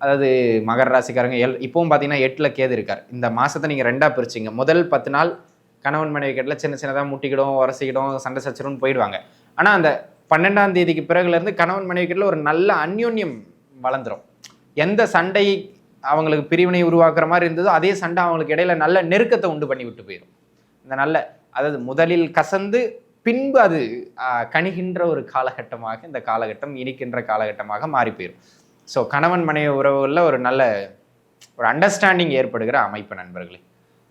அதாவது மகர ராசிக்காரங்க எல் இப்போவும் பார்த்தீங்கன்னா எட்டில் கேது இருக்கார். இந்த மாதத்தை நீங்கள் ரெண்டாக பிரிச்சிங்க. முதல் பத்து நாள் கணவன் மனைவி கட்டில் சின்ன சின்னதாக முட்டிக்கிடும் உரசிக்கிடும் சண்டை சச்சரவுன்னு போயிடுவாங்க. ஆனால் அந்த பன்னெண்டாம் தேதிக்கு பிறகுலேருந்து கணவன் மனைவி கட்டில் ஒரு நல்ல அந்யோன்யம் வளர்ந்துரும். எந்த சண்டை அவங்களுக்கு பிரிவினை உருவாக்குற மாதிரி இருந்ததோ அதே சண்டை அவங்களுக்கு இடையில நல்ல நெருக்கத்தை உண்டு பண்ணி விட்டு போயிடும் இந்த நல்ல அதாவது முதலில் கசந்து பின்பு அது கணிகின்ற ஒரு காலகட்டமாக இந்த காலகட்டம் இனிக்கின்ற காலகட்டமாக மாறி போயிடும் ஸோ கணவன் மனைவி உறவுகளில் ஒரு நல்ல ஒரு அண்டர்ஸ்டாண்டிங் ஏற்படுகிற அமைப்பு நண்பர்களே.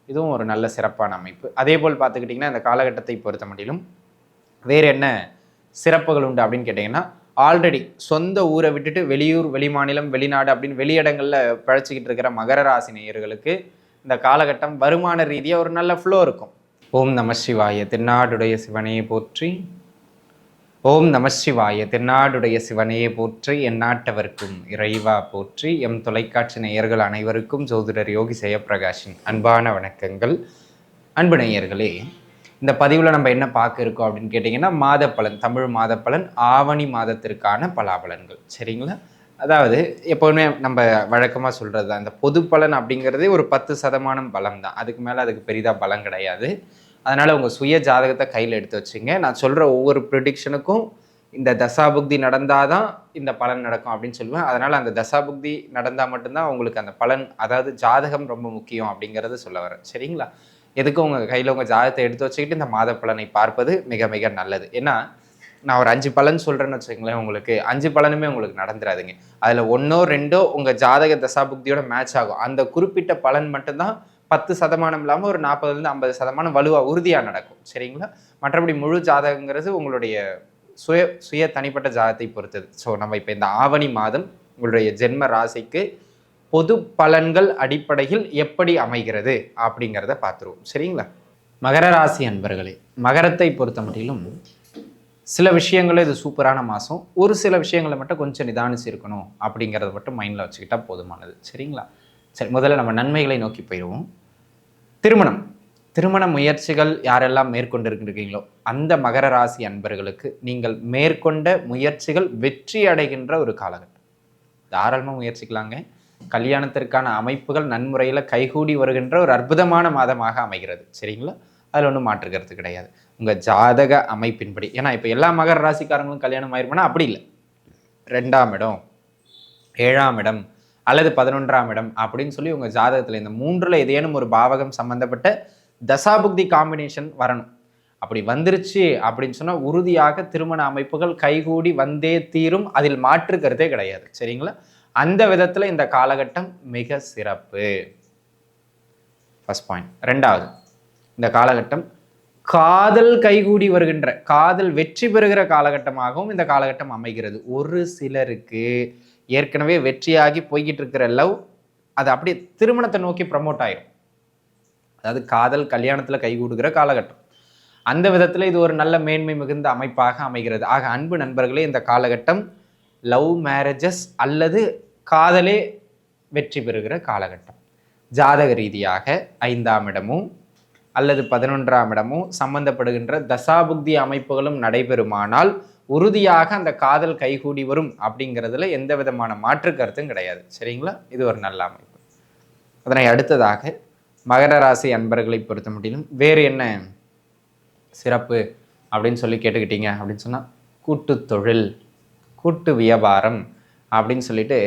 இதுவும் ஒரு நல்ல சிறப்பான அமைப்பு. அதே போல் பார்த்துக்கிட்டிங்கன்னா இந்த காலகட்டத்தை பொறுத்த மட்டிலும் வேறு என்ன சிறப்புகள் உண்டு அப்படின்னு கேட்டிங்கன்னா ஆல்ரெடி சொந்த ஊரை விட்டுட்டு வெளியூர் வெளிமாநிலம் வெளிநாடு அப்படின்னு வெளியிடங்களில் பழச்சிக்கிட்டு இருக்கிற மகர ராசி நேயர்களுக்கு இந்த காலகட்டம் வருமான ரீதியாக ஒரு நல்ல ஃப்ளோ இருக்கும். ஓம் நம சிவாய. திருநாடுடைய சிவனையை போற்றி ஓம் நம சிவாய. தென்னாடுடைய சிவனையே போற்றி எந்நாட்டவர்க்கும் இறைவா போற்றி எம் தொலைக்காட்சி நேயர்கள் அனைவருக்கும் ஜோதிடர் யோகி ஜெயப்பிரகாஷின் அன்பான வணக்கங்கள். அன்பு நேயர்களே இந்த பதிவில் நம்ம என்ன பார்க்க இருக்கோம் அப்படின்னு கேட்டிங்கன்னா மாத பலன் தமிழ் மாதப்பலன் ஆவணி மாதத்திற்கான பலாபலன்கள். சரிங்களா? அதாவது எப்போவுமே நம்ம வழக்கமாக சொல்கிறது தான். இந்த பொது பலன் அப்படிங்கிறதே ஒரு பத்து சதமானம் பலம் தான் அதுக்கு மேலே அதுக்கு பெரிதாக பலம் கிடையாது. அதனால் உங்கள் சுய ஜாதகத்தை கையில் எடுத்து வச்சுங்க. நான் சொல்கிற ஒவ்வொரு ப்ரிடிக்ஷனுக்கும் இந்த தசாபுக்தி நடந்தால் தான் இந்த பலன் நடக்கும் அப்படின்னு சொல்லுவேன். அதனால் அந்த தசாபுக்தி நடந்தால் மட்டும்தான் உங்களுக்கு அந்த பலன் அதாவது ஜாதகம் ரொம்ப முக்கியம் அப்படிங்கிறத சொல்ல வரேன். சரிங்களா? எதுக்கும் உங்கள் கையில் உங்கள் ஜாதகத்தை எடுத்து வச்சுக்கிட்டு இந்த மாத பலனை பார்ப்பது மிக மிக நல்லது. ஏன்னா நான் ஒரு அஞ்சு பலன் சொல்கிறேன்னு வச்சுக்கோங்களேன் உங்களுக்கு. அஞ்சு பலனுமே உங்களுக்கு நடந்துராதுங்க. அதில் ஒன்றோ ரெண்டோ உங்கள் ஜாதக தசாபுக்தியோட மேட்ச் ஆகும். அந்த குறிப்பிட்ட பலன் மட்டும்தான் பத்து சதமானம் இல்லாமல் ஒரு நாற்பதுலேருந்து ஐம்பது சதமானம் வலுவாக உறுதியாக நடக்கும். சரிங்களா? மற்றபடி முழு ஜாதகங்கிறது உங்களுடைய சுய சுய தனிப்பட்ட ஜாதகத்தை பொறுத்தது. ஸோ நம்ம இப்போ இந்த ஆவணி மாதம் உங்களுடைய ஜென்ம ராசிக்கு பொது பலன்கள் அடிப்படையில் எப்படி அமைகிறது அப்படிங்கிறத பார்த்துருவோம். சரிங்களா? மகர ராசி அன்பர்களே மகரத்தை பொறுத்த மட்டிலும் சில விஷயங்களும் இது சூப்பரான மாதம் ஒரு சில விஷயங்களை மட்டும் கொஞ்சம் நிதானிச்சு இருக்கணும் அப்படிங்கிறத மட்டும் மைண்டில் வச்சுக்கிட்டால் போதுமானது. சரிங்களா? சரி முதல்ல நம்ம நன்மைகளை நோக்கி போயிடுவோம். திருமணம். திருமண முயற்சிகள் யாரெல்லாம் மேற்கொண்டிருக்கின்றீங்களோ அந்த மகர ராசி அன்பர்களுக்கு நீங்கள் மேற்கொண்ட முயற்சிகள் வெற்றி அடைகின்ற ஒரு காலகட்டம். தாராளமாக முயற்சிக்கலாங்க. கல்யாணத்திற்கான அமைப்புகள் நன்முறையில் கைகூடி வருகின்ற ஒரு அற்புதமான மாதமாக அமைகிறது. சரிங்களா? அதில் ஒன்றும் மாற்றுக்கிறது கிடையாது. உங்கள் ஜாதக அமைப்பின்படி. ஏன்னா இப்போ எல்லா மகர ராசிக்காரங்களும் கல்யாணம் ஆயிருப்போனா அப்படி இல்லை. ரெண்டாம் இடம் ஏழாம் இடம் அல்லது பதினொன்றாம் இடம் அப்படின்னு சொல்லி உங்கள் ஜாதகத்தில் இந்த மூன்றில் ஏதேனும் ஒரு பாவகம் சம்பந்தப்பட்ட தசாபுக்தி காம்பினேஷன் வரணும். அப்படி வந்துருச்சு அப்படின்னு சொன்னால் உறுதியாக திருமண அமைப்புகள் கைகூடி வந்தே தீரும். அதில் மாற்று கருத்தே கிடையாது. சரிங்களா? அந்த விதத்தில் இந்த காலகட்டம் மிக சிறப்பு. ஃபஸ்ட் பாயிண்ட் ரெண்டாவது இந்த காலகட்டம் காதல் கைகூடி வருகின்ற காதல் வெற்றி பெறுகிற காலகட்டமாகவும் இந்த காலகட்டம் அமைகிறது. ஒரு சிலருக்கு ஏற்கனவே வெற்றியாகி போய்கிட்டு இருக்கிற லவ் அது அப்படியே திருமணத்தை நோக்கி ப்ரமோட் ஆயிரும். அதாவது காதல் கல்யாணத்தில் கைகூடுகிற காலகட்டம். அந்த விதத்தில் இது ஒரு நல்ல மேன்மை மிகுந்த அமைப்பாக அமைகிறது. ஆக அன்பு நண்பர்களே இந்த காலகட்டம் லவ் மேரேஜஸ் அல்லது காதலே வெற்றி பெறுகிற காலகட்டம். ஜாதக ரீதியாக ஐந்தாம் இடமும் அல்லது பதினொன்றாம் இடமும் சம்பந்தப்படுகின்ற தசாபுக்தி அமைப்புகளும் நடைபெறுமானால் உறுதியாக அந்த காதல் கைகூடி வரும் அப்படிங்கிறதுல எந்த விதமான மாற்று கருத்தும் கிடையாது. சரிங்களா? இது ஒரு நல்ல அமைப்பு. அதனை அடுத்ததாக மகர ராசி அன்பர்களை பொறுத்த முடியும் வேறு என்ன சிறப்பு அப்படின்னு சொல்லி கேட்டுக்கிட்டீங்க அப்படின்னு சொன்னால் கூட்டு தொழில் கூட்டு வியாபாரம் அப்படின்னு சொல்லிட்டு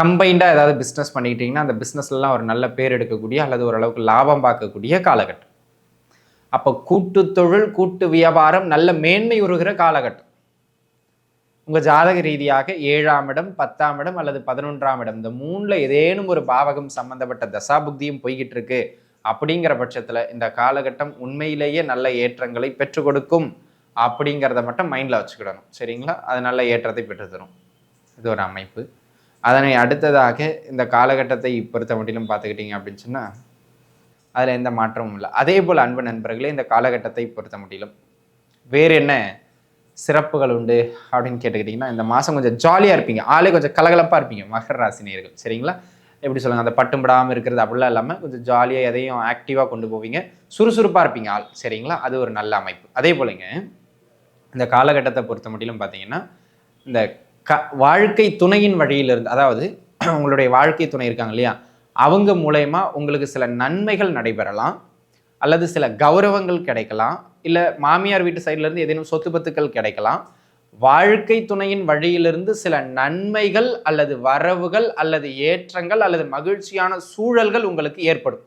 கம்பைண்டாக ஏதாவது பிஸ்னஸ் பண்ணிக்கிட்டிங்கன்னா அந்த பிஸ்னஸ்லாம் ஒரு நல்ல பேர் எடுக்கக்கூடிய அல்லது ஓரளவுக்கு லாபம் பார்க்கக்கூடிய காலகட்டம். அப்போ கூட்டு தொழில் கூட்டு வியாபாரம் நல்ல மேன்மை உருகிற காலகட்டம். உங்கள் ஜாதக ரீதியாக ஏழாம் இடம் பத்தாம் இடம் அல்லது பதினொன்றாம் இடம் இந்த மூணில் ஏதேனும் ஒரு பாவகம் சம்பந்தப்பட்ட தசாபுக்தியும் போய்கிட்டு இருக்கு அப்படிங்கிற பட்சத்தில் இந்த காலகட்டம் உண்மையிலேயே நல்ல ஏற்றங்களை பெற்றுக் கொடுக்கும் அப்படிங்கிறத மட்டும் மைண்டில் வச்சுக்கிடணும். சரிங்களா? அது நல்ல ஏற்றத்தை பெற்று தரும் இது ஒரு அமைப்பு. அதனை அடுத்ததாக இந்த காலகட்டத்தை பொறுத்த மட்டிலும் பார்த்துக்கிட்டிங்க அப்படின்னு சொன்னால் அதில் எந்த மாற்றமும் இல்லை. அதே போல் அன்பு நண்பர்களே இந்த காலகட்டத்தை பொறுத்த மட்டிலும் வேறு என்ன சிறப்புகள் உண்டு அப்படின்னு கேட்டுக்கிட்டிங்கன்னா இந்த மாதம் கொஞ்சம் ஜாலியாக இருப்பீங்க. ஆளே கொஞ்சம் கலகலப்பாக இருப்பீங்க. மகர ராசினியர்கள் சரிங்களா? எப்படி சொல்லுங்கள் அந்த பட்டும் படாமல் இருக்கிறது அப்படிலாம் இல்லாமல் கொஞ்சம் ஜாலியாக எதையும் ஆக்டிவாக கொண்டு போவீங்க. சுறுசுறுப்பாக இருப்பீங்க ஆள். சரிங்களா? அது ஒரு நல்ல அமைப்பு. அதே போலங்க இந்த காலகட்டத்தை பொறுத்த மட்டிலும் பார்த்தீங்கன்னா இந்த க வாழ்க்கை துணையின் வழியிலிருந்து அதாவது உங்களுடைய வாழ்க்கை துணை இருக்காங்க இல்லையா? அவங்க மூலயமா உங்களுக்கு சில நன்மைகள் நடைபெறலாம். அல்லது சில கௌரவங்கள் கிடைக்கலாம் இல்லை மாமியார் வீட்டு சைட்லேருந்து ஏதேனும் சொத்து பத்துக்கள் கிடைக்கலாம். வாழ்க்கை துணையின் வழியிலிருந்து சில நன்மைகள் அல்லது வரவுகள் அல்லது ஏற்றங்கள் அல்லது மகிழ்ச்சியான சூழல்கள் உங்களுக்கு ஏற்படும்.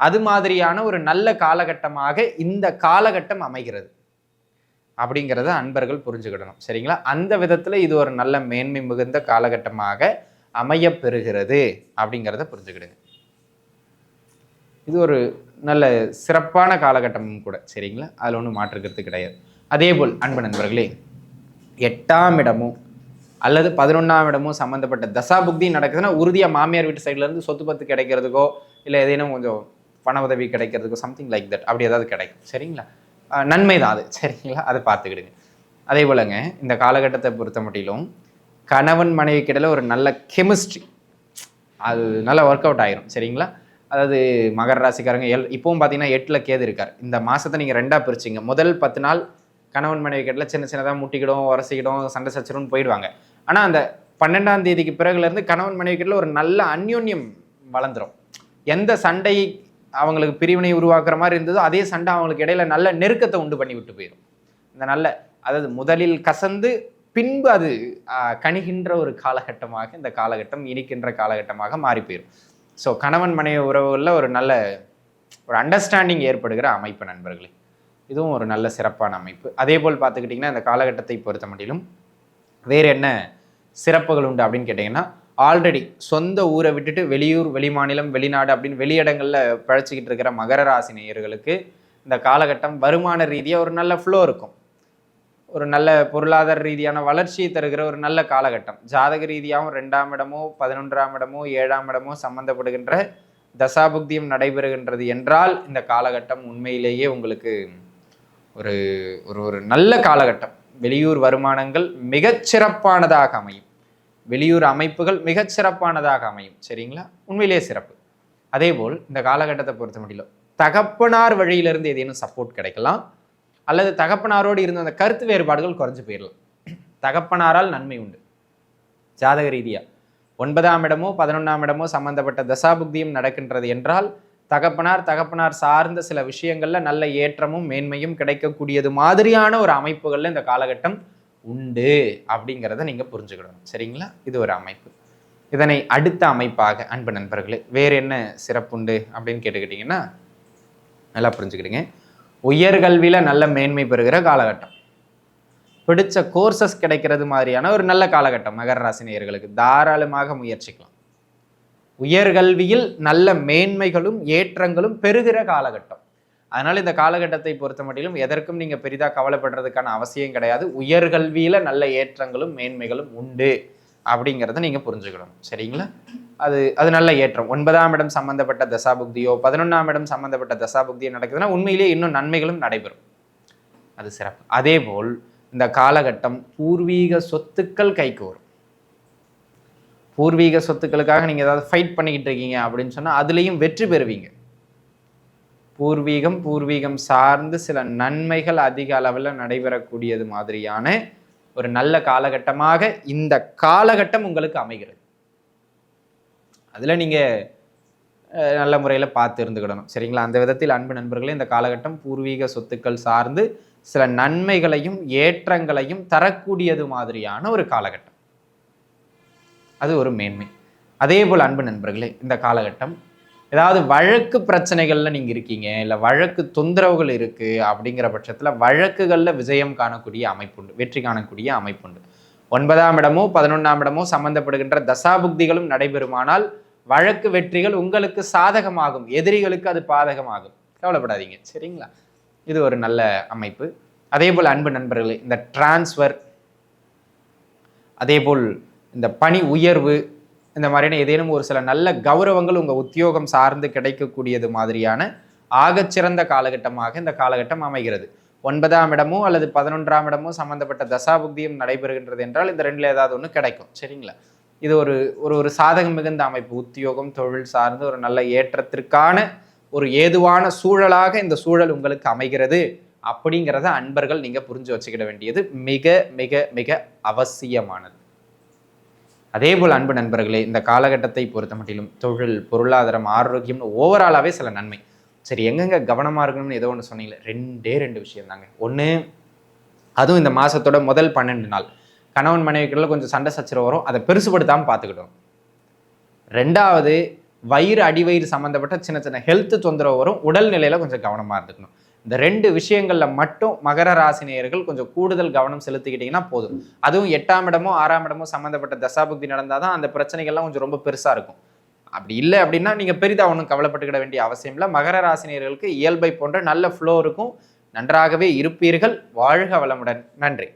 அது மாதிரியான ஒரு நல்ல காலகட்டமாக இந்த காலகட்டம் அமைகிறது. அப்படிங்கிறத அன்பர்கள் புரிஞ்சுக்கிடணும். சரிங்களா? அந்த விதத்தில் இது ஒரு நல்ல மேன்மை மிகுந்த காலகட்டமாக அமையப்பெறுகிறது அப்படிங்கிறத புரிஞ்சுக்கிடுங்க. இது ஒரு நல்ல சிறப்பான காலகட்டமும் கூட சரிங்களா? அதில் ஒன்றும் மாற்றுக்கிறது கிடையாது. அதே போல் அன்பு நண்பர்களே எட்டாம் இடமும் அல்லது பதினொன்றாம் இடமும் சம்மந்தப்பட்ட தசா புக்தி நடக்குதுன்னா உறுதியாக மாமியார் வீட்டு சைட்லேருந்து சொத்து பத்து கிடைக்கிறதுக்கோ இல்லை ஏதேனும் கொஞ்சம் பண உதவி கிடைக்கிறதுக்கோ சம்திங் லைக் தட் அப்படி ஏதாவது கிடைக்கும் சரிங்களா? நன்மை தான் அது சரிங்களா? அதை பார்த்துக்கிடுங்க. அதே போலங்க இந்த காலகட்டத்தை பொறுத்த மட்டிலும் கணவன் மனைவி கிட்டல ஒரு நல்ல கெமிஸ்ட்ரி அது நல்லா ஒர்க் அவுட் ஆயிரும் சரிங்களா? அதாவது மகர ராசிக்காரங்க எல் இப்போவும் பார்த்தீங்கன்னா எட்டில் கேது இருக்கார். இந்த மாதத்தை நீங்கள் ரெண்டாக பிரிச்சிங்க. முதல் பத்து நாள் கணவன் மனைவி கிட்டல சின்ன சின்னதாக முட்டிக்கிடும் உரசிக்கிடும் சண்டை சச்சரவுன்னு போயிடுவாங்க. ஆனால் அந்த பன்னெண்டாம் தேதிக்கு பிறகுலேருந்து கணவன் மனைவி கிட்ட ஒரு நல்ல அந்யோன்யம் வளர்ந்துடும் எந்த சண்டை அவங்களுக்கு பிரிவினை உருவாக்குற மாதிரி இருந்ததோ அதே சண்டை அவங்களுக்கு இடையில நல்ல நெருக்கத்தை உண்டு பண்ணி விட்டு போயிடும் இந்த நல்ல அதாவது முதலில் கசந்து பின்பு அது கணிகின்ற ஒரு காலகட்டமாக இந்த காலகட்டம் இனிக்கின்ற காலகட்டமாக மாறி போயிடும் ஸோ கணவன் மனைவி உறவுகளில் ஒரு நல்ல ஒரு அண்டர்ஸ்டாண்டிங் ஏற்படுகிற அமைப்பு நண்பர்களே. இதுவும் ஒரு நல்ல சிறப்பான அமைப்பு. அதே போல் பார்த்துக்கிட்டிங்கன்னா இந்த காலகட்டத்தை பொறுத்த மட்டிலும் வேறு என்ன சிறப்புகள் உண்டு அப்படின்னு கேட்டிங்கன்னா ஆல்ரெடி சொந்த ஊரை விட்டுட்டு வெளியூர் வெளிமாநிலம் வெளிநாடு அப்படின்னு வெளியிடங்களில் பழச்சிக்கிட்டு இருக்கிற மகர ராசி நேயர்களுக்கு இந்த காலகட்டம் வருமான ரீதியாக ஒரு நல்ல ஃப்ளோ இருக்கும். ஒரு நல்ல பொருளாதார ரீதியான வளர்ச்சியை தருகிற ஒரு நல்ல காலகட்டம். ஜாதக ரீதியாகவும் ரெண்டாம் இடமோ பதினொன்றாம் இடமோ ஏழாம் இடமோ சம்பந்தப்படுகின்ற தசாபுக்தியும் நடைபெறுகின்றது என்றால் இந்த காலகட்டம் உண்மையிலேயே உங்களுக்கு ஒரு ஒரு ஒரு நல்ல காலகட்டம். வெளியூர் வருமானங்கள் மிகச்சிறப்பானதாக அமையும். வெளியூர் அமைப்புகள் மிகச்சிறப்பானதாக அமையும். சரிங்களா? உண்மையிலேயே சிறப்பு. அதேபோல் இந்த காலகட்டத்தை பொறுத்த முடியல தகப்பனார் வழியிலிருந்து ஏதேனும் சப்போர்ட் கிடைக்கலாம். அல்லது தகப்பனாரோடு இருந்த அந்த கருத்து வேறுபாடுகள் குறைஞ்சு போயிடலாம் தகப்பனாரால் நன்மை உண்டு. ஜாதக ரீதியாக ஒன்பதாம் இடமோ பதினொன்றாம் இடமோ சம்பந்தப்பட்ட தசாபுக்தியும் நடக்கின்றது என்றால் தகப்பனார் தகப்பனார் சார்ந்த சில விஷயங்களில் நல்ல ஏற்றமும் மேன்மையும் கிடைக்கக்கூடியது மாதிரியான ஒரு அமைப்புகளில் இந்த காலகட்டம் உண்டு அப்படிங்கிறத நீங்கள் புரிஞ்சுக்கிடணும். சரிங்களா? இது ஒரு அமைப்பு. இதனை அடுத்த அமைப்பாக அன்பு நண்பர்களே வேறு என்ன சிறப்புண்டு அப்படின்னு கேட்டுக்கிட்டிங்கன்னா நல்லா புரிஞ்சுக்கிடுங்க. உயர்கல்வியில் நல்ல மேன்மை பெறுகிற காலகட்டம். பிடிச்ச கோர்சஸ் கிடைக்கிறது மாதிரியான ஒரு நல்ல காலகட்டம் மகர ராசினியர்களுக்கு தாராளமாக முயற்சிக்கலாம். உயர்கல்வியில் நல்ல மேன்மைகளும் ஏற்றங்களும் பெறுகிற காலகட்டம். அதனால் இந்த காலகட்டத்தை பொறுத்த மட்டிலும் எதற்கும் நீங்கள் பெரிதாக கவலைப்படுறதுக்கான அவசியம் கிடையாது. உயர்கல்வியில் நல்ல ஏற்றங்களும் மேன்மைகளும் உண்டு. அப்படிங்கிறத நீங்கள் புரிஞ்சுக்கணும். சரிங்களா? அது அது நல்ல ஏற்றம். ஒன்பதாம் இடம் சம்மந்தப்பட்ட தசாபுக்தியோ பதினொன்றாம் இடம் சம்மந்தப்பட்ட தசாபுக்தியோ நடக்குதுன்னா உண்மையிலேயே இன்னும் நன்மைகளும் நடைபெறும். அது சிறப்பு. அதே போல் இந்த காலகட்டம் பூர்வீக சொத்துக்கள் கைக்கு வரும் பூர்வீக சொத்துக்களுக்காக நீங்கள் ஏதாவது ஃபைட் பண்ணிக்கிட்டு இருக்கீங்க அப்படின்னு சொன்னால் அதுலேயும் வெற்றி பெறுவீங்க. பூர்வீகம் பூர்வீகம் சார்ந்து சில நன்மைகள் அதிக அளவில் நடைபெறக்கூடியது மாதிரியான ஒரு நல்ல காலகட்டமாக இந்த காலகட்டம் உங்களுக்கு அமைகிறது. அதில் நீங்கள் நல்ல முறையில் பார்த்து இருந்துக்கிடணும். சரிங்களா? அந்த விதத்தில் அன்பு நண்பர்களே இந்த காலகட்டம் பூர்வீக சொத்துக்கள் சார்ந்து சில நன்மைகளையும் ஏற்றங்களையும் தரக்கூடியது மாதிரியான ஒரு காலகட்டம். அது ஒரு மேன்மை. அதே போல் அன்பு நண்பர்களே இந்த காலகட்டம் ஏதாவது வழக்கு பிரச்சனைகள்ல நீங்க இருக்கீங்க இல்லை வழக்கு தொந்தரவுகள் இருக்கு அப்படிங்கிற பட்சத்துல வழக்குகள்ல விஜயம் காணக்கூடிய அமைப்புண்டு வெற்றி காணக்கூடிய அமைப்புண்டு ஒன்பதாம் இடமோ பதினொன்றாம் இடமோ சம்பந்தப்படுகின்ற தசாபுக்திகளும் நடைபெறுமானால் வழக்கு வெற்றிகள் உங்களுக்கு சாதகமாகும் எதிரிகளுக்கு அது பாதகமாகும். கவலைப்படாதீங்க சரிங்களா? இது ஒரு நல்ல அமைப்பு. அதே போல் அன்பு நண்பர்களே இந்த டிரான்ஸ்ஃபர் அதே போல் இந்த பணி உயர்வு இந்த மாதிரியான ஏதேனும் ஒரு சில நல்ல கௌரவங்கள் உங்கள் உத்தியோகம் சார்ந்து கிடைக்கக்கூடியது மாதிரியான ஆகச்சிறந்த காலகட்டமாக இந்த காலகட்டம் அமைகிறது. ஒன்பதாம் இடமோ அல்லது பதினொன்றாம் இடமோ சம்பந்தப்பட்ட தசாபுக்தியும் நடைபெறுகின்றது என்றால் இந்த ரெண்டில் ஏதாவது ஒன்று கிடைக்கும். சரிங்களா? இது ஒரு ஒரு ஒரு சாதகம் மிகுந்த அமைப்பு. உத்தியோகம் தொழில் சார்ந்து ஒரு நல்ல ஏற்றத்திற்கான ஒரு ஏதுவான சூழலாக இந்த சூழல் உங்களுக்கு அமைகிறது. அப்படிங்கிறத அன்பர்கள் நீங்கள் புரிஞ்சு வச்சுக்கிட வேண்டியது மிக மிக மிக அவசியமானது. அதே போல் அன்பு நண்பர்களே இந்த காலகட்டத்தை பொறுத்த மட்டிலும் தொழில் பொருளாதாரம் ஆரோக்கியம்னு ஓவராலாகவே சில நன்மை. சரி எங்கெங்கே கவனமாக இருக்கணும்னு ஏதோ ஒன்று சொன்னீங்களே ரெண்டே ரெண்டு விஷயம் தாங்க. ஒன்று அதுவும் இந்த மாதத்தோட முதல் பன்னெண்டு நாள். கணவன் மனைவிக்குள்ள கொஞ்சம் சண்டை சச்சரவு வரும் அதை பெருசுபடுத்தாமல் பார்த்துக்கிட்டோம் ரெண்டாவது வயிறு அடிவயிறு சம்மந்தப்பட்ட சின்ன சின்ன ஹெல்த் தொந்தரவு வரும் உடல்நிலையில் கொஞ்சம் கவனமாக இருந்துக்கணும். இந்த ரெண்டு விஷயங்களில் மட்டும் மகர ராசினியர்கள் கொஞ்சம் கூடுதல் கவனம் செலுத்திக்கிட்டிங்கன்னா போதும். அதுவும் எட்டாம் இடமோ ஆறாம் இடமோ சம்மந்தப்பட்ட தசாபுக்தி நடந்தால் தான் அந்த பிரச்சனைகள்லாம் கொஞ்சம் ரொம்ப பெருசாக இருக்கும். அப்படி இல்லை அப்படின்னா நீங்கள் பெரிதாக ஒன்றும் கவலைப்பட்டுக்கிட வேண்டிய அவசியம் இல்லை. மகர ராசினியர்களுக்கு இயல்பை போன்ற நல்ல ஃப்ளோ இருக்கும். நன்றாகவே இருப்பீர்கள். வாழ்க வளமுடன். நன்றி.